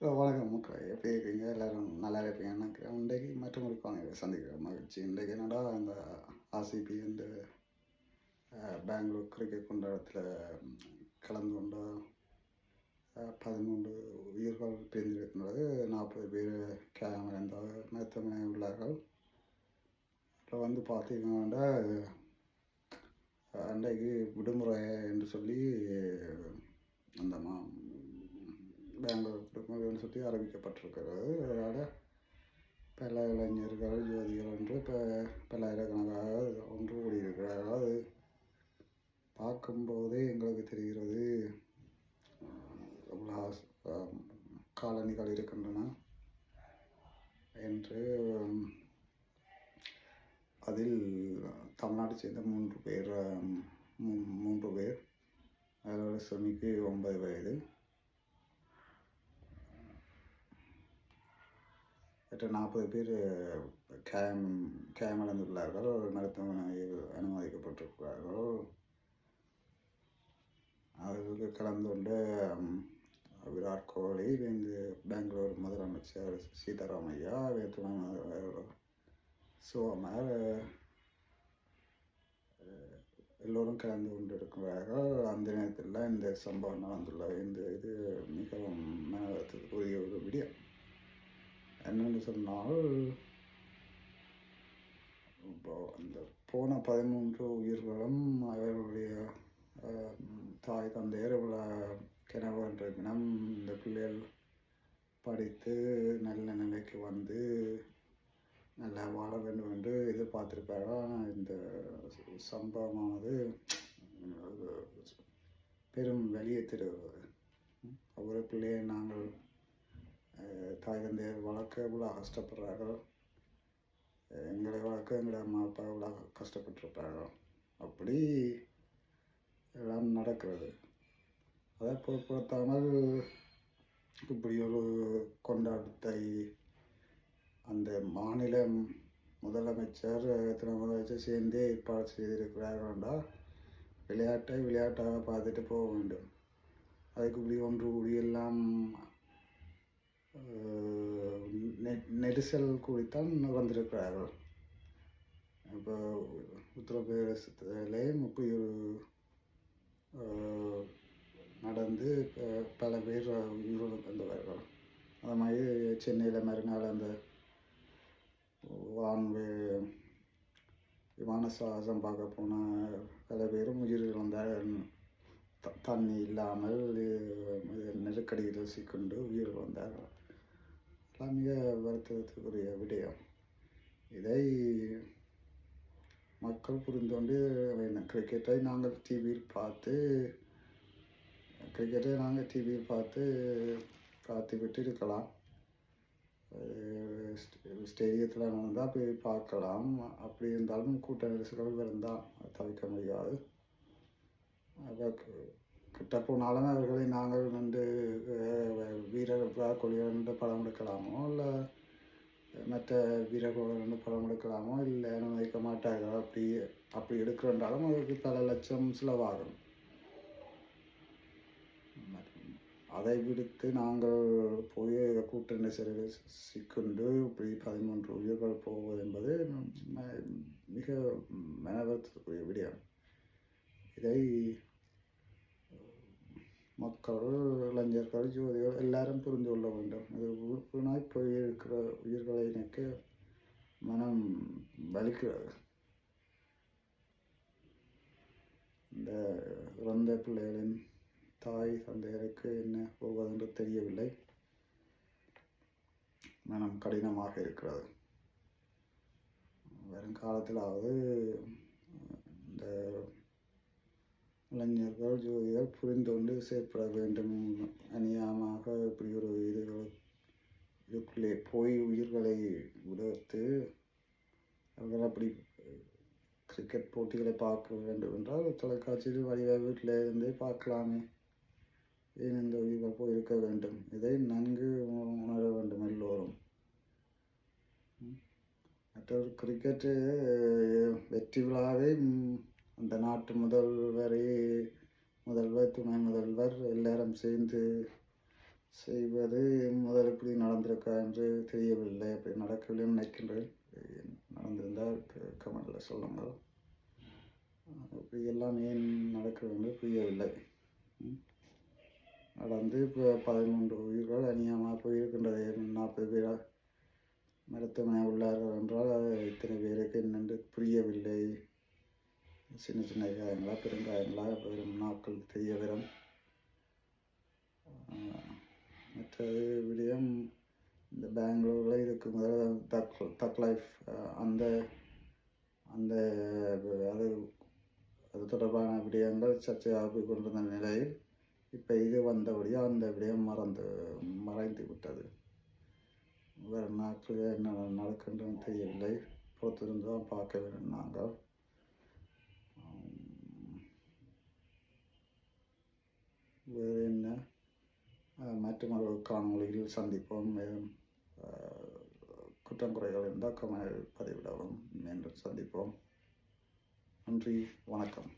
வணக்கம். மக்களே எப்படி இருக்கீங்க? எல்லோரும் நல்லா இருப்பீங்க எனக்கு இன்றைக்கு மற்றும் ஒரு சந்திக்கிற மகிழ்ச்சி. இன்றைக்கு என்னடா அந்த ஆர்சிபி இந்த பெங்களூர் கிரிக்கெட் கொண்டாடத்தில் கலந்து கொண்ட பதிமூன்று உயிர்கள் பிரிந்திருக்கின்றது. நாற்பது பேர் கேமரா மருத்துவமனை உள்ளார்கள். இப்போ வந்து பார்த்தீங்கன்னா அன்றைக்கு விடுமுறை என்று சொல்லி அந்த மா பெங்களூர் விடுமுறைன்னு சுற்றி ஆரம்பிக்கப்பட்டிருக்கிறது. அதனால் பல இளைஞர்கள் யுவதிகள் என்று இப்போ பல்லாயிரக்கணக்காக ஒன்று கூடியிருக்கிறார்கள். அது பார்க்கும்போதே எங்களுக்கு தெரிகிறது. எவ்வளோ காலனிகள் இருக்கின்றன என்று அதில் தமிழ்நாட்டை சேர்ந்த மூன்று பேர் மூன்று பேர். அதில் சுமிக்கு ஒன்பது வயது. கிட்ட நாற்பது பேர் கேம் கேம் அடைந்துள்ளார்கள் மருத்துவமனையில் அனுமதிக்கப்பட்டிருக்கிறார்கள். அவர்களுக்கு கலந்து கொண்ட விராட் கோலி வேந்து பெங்களூர் முதலமைச்சர் சீதாராமையா துணை முதல்வர் சோமர் எல்லோரும் கலந்து கொண்டிருக்கிறார்கள். அந்த நேரத்தில் இந்த சம்பவம் நடந்துள்ளது. இந்த இது மிகவும் மனத்துக்குரிய ஒரு விடியம். என்னென்னு சொன்னால் இப்போ அந்த போன பதிமூன்று உயிர்களும் அவர்களுடைய தாய் தந்தையர் இவ்வளோ கிணவன்ற தினம் இந்த பிள்ளைகள் படித்து நல்ல நிலைக்கு வந்து நல்லா வாழ வேண்டும் என்று எதிர்பார்த்திருப்பார்கள் ஆனால் இந்த சம்பவமானது பெரும் வெளியே தருகிறது. பிள்ளையை நாங்கள் தாய் தந்தையர் வளர்க்க இவ்வளோ கஷ்டப்படுறார்கள். எங்களை வளர்க்க எங்களை அம்மா அப்பா இவ்வளோ கஷ்டப்பட்டிருப்பார்கள் அப்படி எல்லாம் நடக்கிறது. அதை பொருட்படுத்தாமல் இப்படி ஒரு கொண்டாட்டத்தை அந்த மாநில முதலமைச்சர் துணை முதலமைச்சர் சேர்ந்தே ஏற்பாடு செய்திருக்கிறார்கள் என்றால் விளையாட்டை விளையாட்டாக பார்த்துட்டு போக வேண்டும். அதுக்கு இப்படி ஒன்று கூடி எல்லாம் நெரிசல் கூடித்தான் வந்திருக்கிறார்கள் இப்போ உத்தரப்பிரதேசத்திலே இப்படி நடந்து ப- பல பேர் உயிரிழந்து வந்தவர்கள் அது மாதிரி சென்னையில் மறுநாள் அந்த வான்வே விமான சாகசம் பார்க்க போன பல பேரும் உயிரிழந்தார்கள் தண்ணி இல்லாமல் நெருக்கடியில் சிக்கொண்டு உயிர் வந்தார்கள் எல்லாம் மிக வருத்தத்துக்குரிய விடயம். இதை மக்கள் புரிந்து கொண்டு வேண்டும் கிரிக்கெட்டை நாங்கள் டிவியில் பார்த்து கிரிக்கெட்டை நாங்கள் டிவியில் பார்த்து பார்த்து விட்டு இருக்கலாம். ஸ்டேடியத்தில் நடந்தால் போய் பார்க்கலாம். அப்படி இருந்தாலும் கூட்ட நெரிசல்கள் இருந்தால் தவிர்க்க முடியாது. கிட்ட போனாலும் அவர்களை நாங்கள் வீரர் விராட் படம் எடுக்கலாமோ? இல்லை மற்ற வீரர்களோடு வந்து படம் எடுக்கலாமோ? இல்லை அனுமதிக்க மாட்டார்கள்? அப்படி அப்படி எடுக்கிறன்றாலும் அதுக்கு பல லட்சம் செலவாகும். அதை விடுத்து நாங்கள் போய் கூட்ட நெரிசலில் சிக்கொண்டு இப்படி பதிமூன்று உயிர்கள் போவது என்பது மிக மனவத்துக்குரிய விடயம். இதை மக்கள் இளைஞர்கள் ஜோதிகள் எல்லாரும் புரிந்து கொள்ள வேண்டும் இது உறுப்பினாய் போய் இருக்கிற உயிர்களை எனக்கு மனம் வலிக்கிறது இந்த இறந்த பிள்ளைகளின் தாய் தந்தையருக்கு என்ன போவதென்று தெரியவில்லை மனம் கடினமாக இருக்கிறது வருங்காலத்திலாவது இந்த இளைஞர்கள் ஜோதிகள் புரிந்து கொண்டு செயற்பட வேண்டும். அநியாயமாக இப்படி ஒரு இதுகள் இதுக்குள்ளே போய் உயிர்களை விடுத்து அவர்கள் அப்படி கிரிக்கெட் போட்டிகளை பார்க்க வேண்டும் என்றால் தொலைக்காட்சியில் வழியாக வீட்டில் இருந்தே பார்க்கலாமே. ஏன் இந்த உயிர்கள் போயிருக்க வேண்டும்? இதை நன்கு உணர வேண்டும் எல்லோரும். மற்றொரு கிரிக்கெட்டு வெற்றி விழாவே அந்த நாட்டு முதல்வரை முதல்வர் துணை முதல்வர் எல்லாரும் சேர்ந்து செய்வது முதல் எப்படி நடந்திருக்கா என்று தெரியவில்லை. அப்படி நடக்கவில்லை நினைக்கின்றேன். நடந்திருந்தால் கமெண்டில் சொல்லுங்கள். இப்படி எல்லாம் ஏன் நடக்கிறது என்று புரியவில்லை. நடந்து இப்போ பதிமூன்று உயிர்கள் அநியமாக போயிருக்கின்றது. நாற்பது பேராக மருத்துவமனை உள்ளார்கள் என்றால் இத்தனை பேருக்கு என்னென்று புரியவில்லை. சின்ன சின்ன காயங்களா பெருங்காயங்களா வெறும் நாட்கள் தெரிய வரும் மற்றது விடயம் இந்த பெங்களூரில் இதுக்கு முதல்ல தக் தக் லைஃப் அந்த அந்த அது அது தொடர்பான விடயங்கள் சர்ச்சையாக போய் கொண்டிருந்த நிலையில் இப்போ இது வந்தபடியாக அந்த விடயம் மறந்து மறைந்து விட்டது. வேறு நாட்கள் என்ன நடக்கின்றன்னு தெரியவில்லை. பொறுத்திருந்து தான் பார்க்க வேண்டும் நாங்கள். வேறு என்ன? அஹ் மற்றொரு காணொளியில் சந்திப்போம். மேலும் அஹ், குற்றம் குறைகள் இருந்தால் கமல் பதிவிடவும். மீண்டும் சந்திப்போம். நன்றி. வணக்கம்.